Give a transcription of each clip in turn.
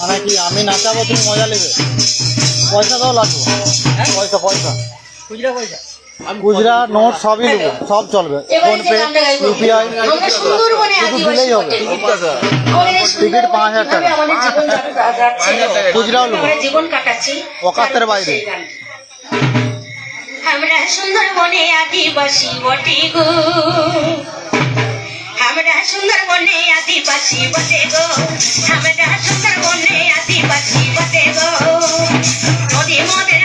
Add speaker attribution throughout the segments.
Speaker 1: মানে কি, আমি নাচাবো তুমি মজা নেবে? পয়সা দাও লাগবো হ্যাঁ? পয়সা পয়সা।
Speaker 2: খুচরা পয়সা।
Speaker 1: গুজরা নোট সবই নেব সব চলবে। ফোন
Speaker 3: পে ইউপিআই
Speaker 1: শুধু দিলেই হবে। টিকিট পাঁচ হাজার টাকা। গুজরাও নেব অকাত্তের বাইরে।
Speaker 3: আমরা সুন্দর সুন্দরবনে আদিবাসী বটে গো। আমরা সুন্দর সুন্দরবনে আদিবাসী বটে গো। আমরা সুন্দর সুন্দরবনে আদিবাসী বটে গো। নদী মদের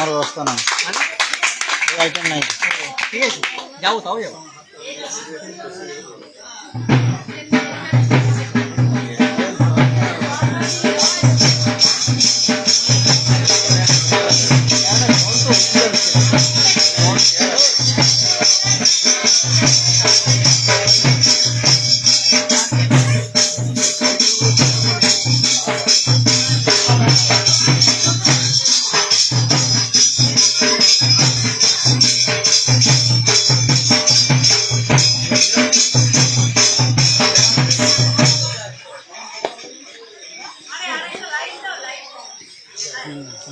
Speaker 3: আমার
Speaker 1: ব্যবস্থা নাই আইটেম নাই
Speaker 2: ঠিক আছে যাও তাও যাও Thank you.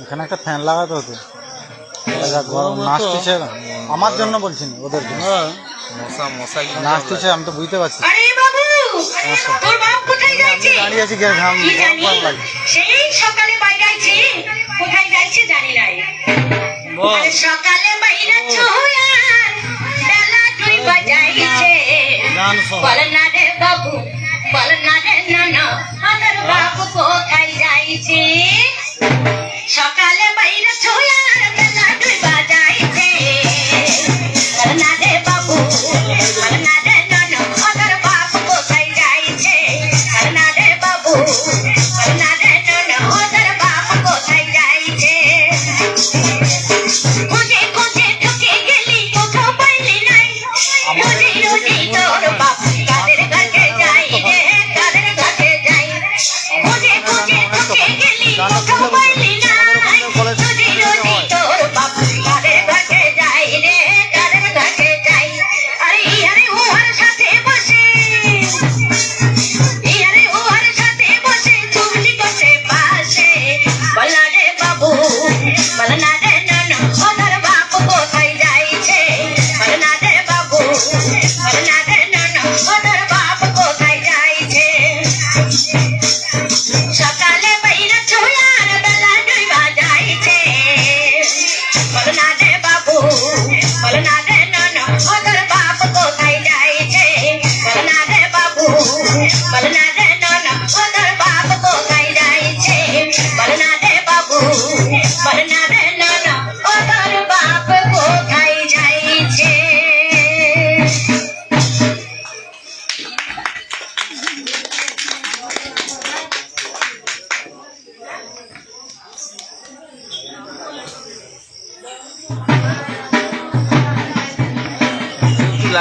Speaker 1: এখানে একটা ফ্যান লাগাতে হতো। নাচতেছে আমার জন্য বলছি ওদের জন্য নাচতেছে আমি তো বুঝতে পারছি।
Speaker 3: আচ্ছা।
Speaker 1: দাঁড়িয়ে আছি
Speaker 3: বল বাবু কোথায় যাইছে? সকালে বাইরে
Speaker 4: ছোয়া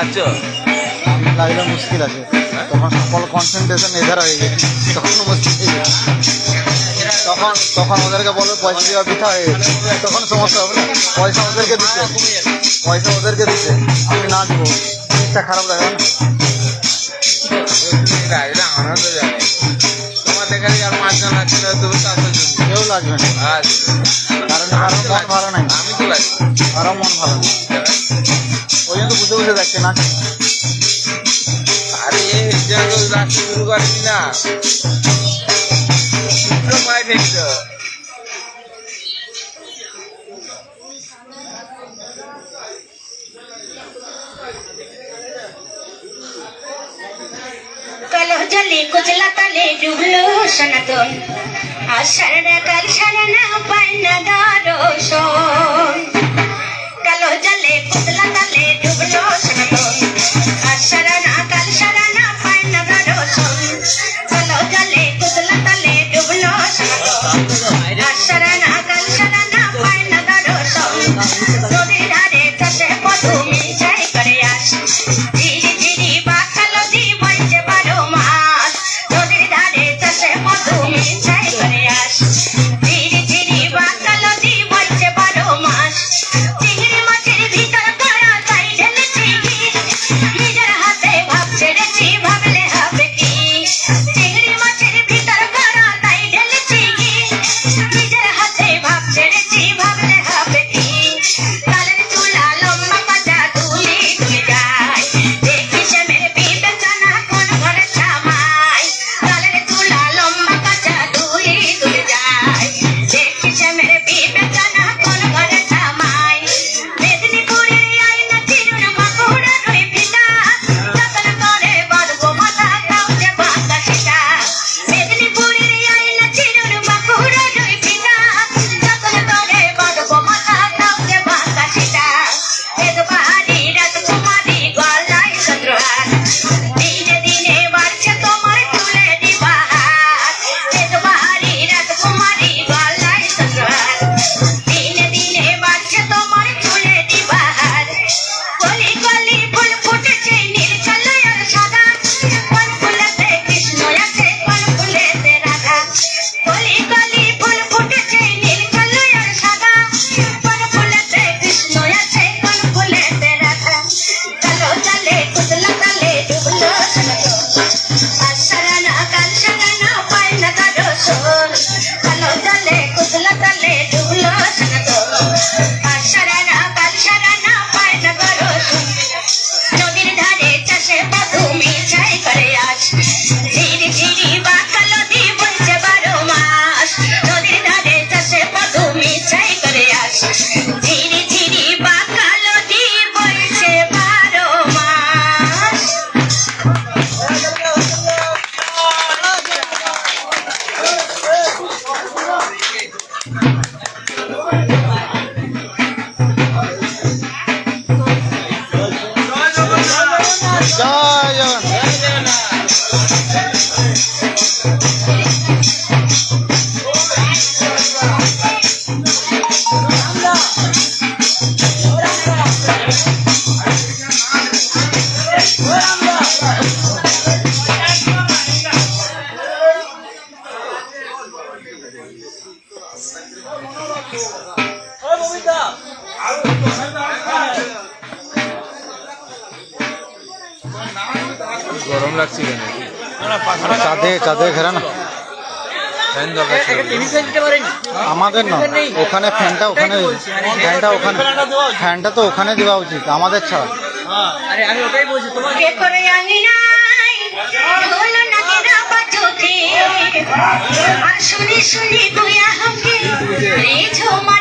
Speaker 1: বুঝছ লাগলে মুশকিল আছে। হ্যাঁ? তখন সকল কনসেন্ট্রেশন এধার হয়ে গেছে। তখন মুশকিল তখন তখন ওদেরকে বলবে পয়সা দেওয়া বৃথা হয়ে গেছে। তখন সমস্যা হবে পয়সা ওদেরকে দিচ্ছে পয়সা ওদেরকে দিচ্ছে আমি না দেবো। জিনিসটা খারাপ লাগে না
Speaker 4: তোমার দেখা আর পাঁচজন আছে তুমি চারশো
Speaker 1: কেউ লাগবে না। কারণ কারও মন ভালো নাই।
Speaker 4: আমি তো লাগি।
Speaker 1: কারও মন ভালো না আচ্ছা। বসে থাকছে না।
Speaker 4: আরে শুরু করবি না।
Speaker 3: কালো জলে কুচলা তালে ডুবলো সনাতন। আষাঢ় কাল সারা না পায়
Speaker 4: গরম লাগছে কেন?
Speaker 1: মানে চাঁদে চাঁদে ঘেরা না আমাদের না। ওখানে ফ্যানটা ওখানে ফ্যানটা ওখানে ফ্যানটা তো ওখানে দেওয়া উচিত আমাদের ছাড়া।
Speaker 3: শুনি শুনি তুই
Speaker 1: রে ঝোমা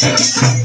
Speaker 1: Thank you.